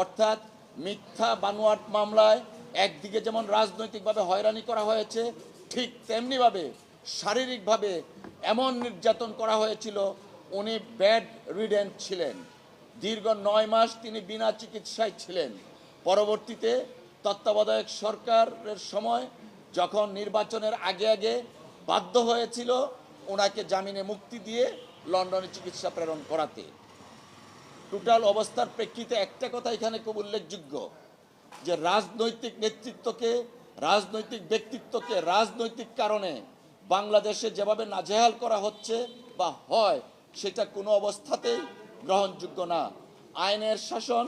অর্থাৎ মিথ্যা বানোয়াট মামলায় একদিকে যেমন রাজনৈতিকভাবে হয়রানি করা হয়েছে, ঠিক তেমনিভাবে শারীরিকভাবে এমন নির্যাতন করা হয়েছিল, উনি ব্যাড রিডেন্ট ছিলেন। দীর্ঘ নয় মাস তিনি বিনা চিকিৎসায় ছিলেন। পরবর্তীতে তত্ত্বাবধায়ক সরকারের সময় যখন নির্বাচনের আগে আগে বাধ্য হয়েছিল ওনাকে জামিনে মুক্তি দিয়ে লন্ডনে চিকিৎসা প্রেরণ করাতে। টোটাল অবস্থার প্রেক্ষিতে একটা কথা এখানে খুব উল্লেখযোগ্য যে রাজনৈতিক নেতৃত্বকে রাজনৈতিক ব্যক্তিত্বকে রাজনৈতিক কারণে বাংলাদেশে যেভাবে নাজেহাল করা হচ্ছে বা হয় সেটা কোনো অবস্থাতেই গ্রহণযোগ্য না। আইনের শাসন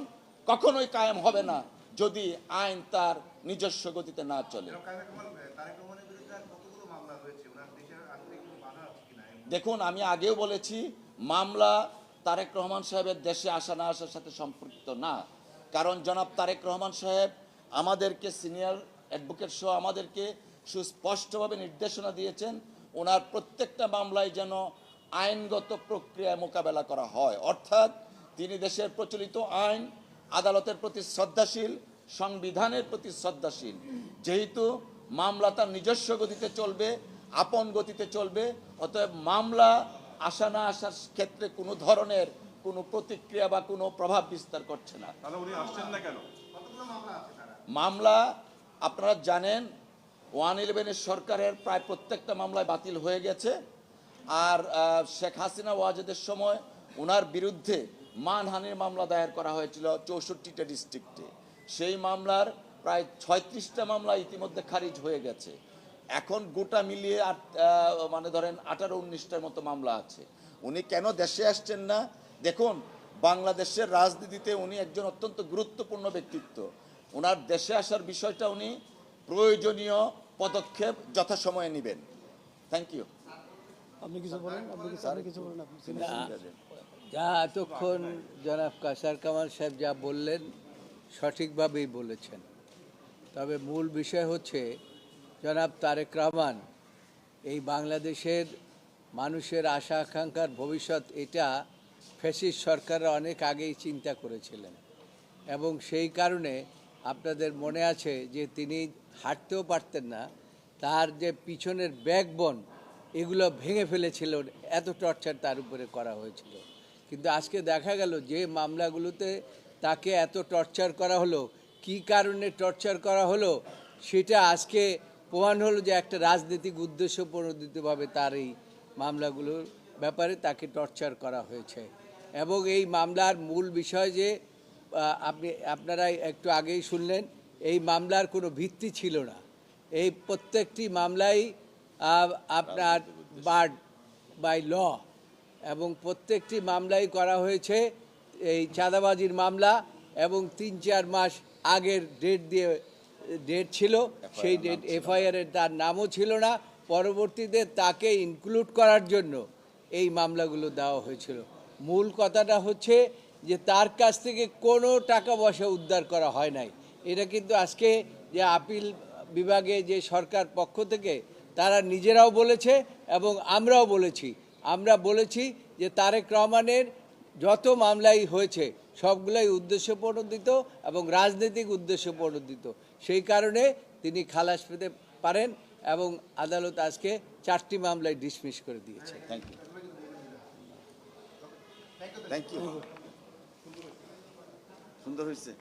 কখনোই কায়েম হবে না যদি আইন তার নিজস্ব গতিতে না চলে। দেখুন আমি আগেও বলেছি মামলা তারেক রহমান সাহেবের দেশে আসা না আসার সাথে সম্পর্কিত না। কারণ জনাব তারেক রহমান সাহেব আমাদেরকে সিনিয়র অ্যাডভোকেট সহ আমাদেরকে সুস্পষ্টভাবে নির্দেশনা দিয়েছেন, ওনার প্রত্যেকটা মামলায় যেন আইনগত প্রক্রিয়ায় মোকাবেলা করা হয়। অর্থাৎ তিনি দেশের প্রচলিত আইন, আদালতের প্রতি শ্রদ্ধাশীল, সংবিধানের প্রতি শ্রদ্ধাশীল। যেহেতু মামলা তার নিজস্ব গতিতে চলবে, আপন গতিতে চলবে, অতএব মামলা আসা না আসার ক্ষেত্রে কোনো ধরনের কোনো প্রতিক্রিয়া বা কোনো প্রভাব বিস্তার করছে না। মামলা আপনারা জানেন ওয়ান ইলেভেনের সরকারের প্রায় প্রত্যেকটা মামলায় বাতিল হয়ে গেছে। আর শেখ হাসিনা ওয়াজেদের সময় ওনার বিরুদ্ধে মানহানির মামলা দায়ের করা হয়েছিল চৌষট্টিটা ডিস্ট্রিক্টে সেই মামলার প্রায় ছয়ত্রিশটা মামলা ইতিমধ্যে খারিজ হয়ে গেছে। এখন গোটা মিলিয়ে আট মানে ধরেন আঠারো উনিশটার মতো মামলা আছে। উনি কেন দেশে আসছেন না? দেখুন বাংলাদেশের রাজনীতিতে উনি একজন অত্যন্ত গুরুত্বপূর্ণ ব্যক্তিত্ব। ওনার দেশে আসার বিষয়টা উনি প্রয়োজনীয় পদক্ষেপ যথাসময়ে নেবেন। থ্যাংক ইউ আপনি কিছু বলেন? আপনি কিছু কিছু বলেন আপনি যা এতক্ষণ জনাব কাসার কামাল সাহেব যা বললেন সঠিকভাবেই বলেছেন। তবে মূল বিষয় হচ্ছে জনাব তারেক রহমান, এই বাংলাদেশের মানুষের আশা আকাঙ্ক্ষার ভবিষ্যৎ, এটা ফ্যাসিস্ট সরকাররা অনেক আগেই চিন্তা করেছিলেন। এবং সেই কারণে আপনাদের মনে আছে যে তিনি হাঁটতেও পারতেন না, তার যে পিছনের ব্যাকবন, এগুলো ভেঙে ফেলেছিল, এত টর্চার তার উপরে করা হয়েছিল। কিন্তু আজকে দেখা গেল যে মামলাগুলোতে তাকে এত টর্চার করা হলো, কি কারণে টর্চার করা হলো, সেটা আজকে প্রমাণ হলো যে একটা রাজনৈতিক উদ্দেশ্য প্রণোদিতভাবে তার এই মামলাগুলোর ব্যাপারে তাকে টর্চার করা হয়েছে। এবং এই মামলার মূল বিষয় যে আপনি আপনারা একটু আগেই শুনলেন, এই মামলার কোনো ভিত্তি ছিল না। এই প্রত্যেকটি মামলাই আপনার বার্ড বাই ল, এবং প্রত্যেকটি মামলাই করা হয়েছে এই চাঁদাবাজির মামলা, এবং তিন চার মাস আগের ডেট দিয়ে ডেট ছিল সেই ডেট এফআইআরের তার নামও ছিল না। পরবর্তীতে তাকে ইনক্লুড করার জন্য এই মামলাগুলো দেওয়া হয়েছিল। মূল কথাটা হচ্ছে যে তার কাছ থেকে কোনো টাকা পয়সা উদ্ধার করা হয় নাই। এটা কিন্তু আজকে যে আপিল বিভাগে যে সরকার পক্ষ থেকে তারা নিজেরাও বলেছে এবং আমরাও বলেছি। আমরা বলেছি যে তারেক রহমানের যত মামলাই হয়েছে সবগুলাই উদ্দেশ্য প্রণোদিত এবং রাজনৈতিক উদ্দেশ্য প্রণোদিত। সেই কারণে তিনি খালাস পেতে পারেন এবং আদালত আজকে চারটি মামলায় ডিসমিস করে দিয়েছে থ্যাংক ইউ থ্যাংক ইউ সুন্দর হয়েছে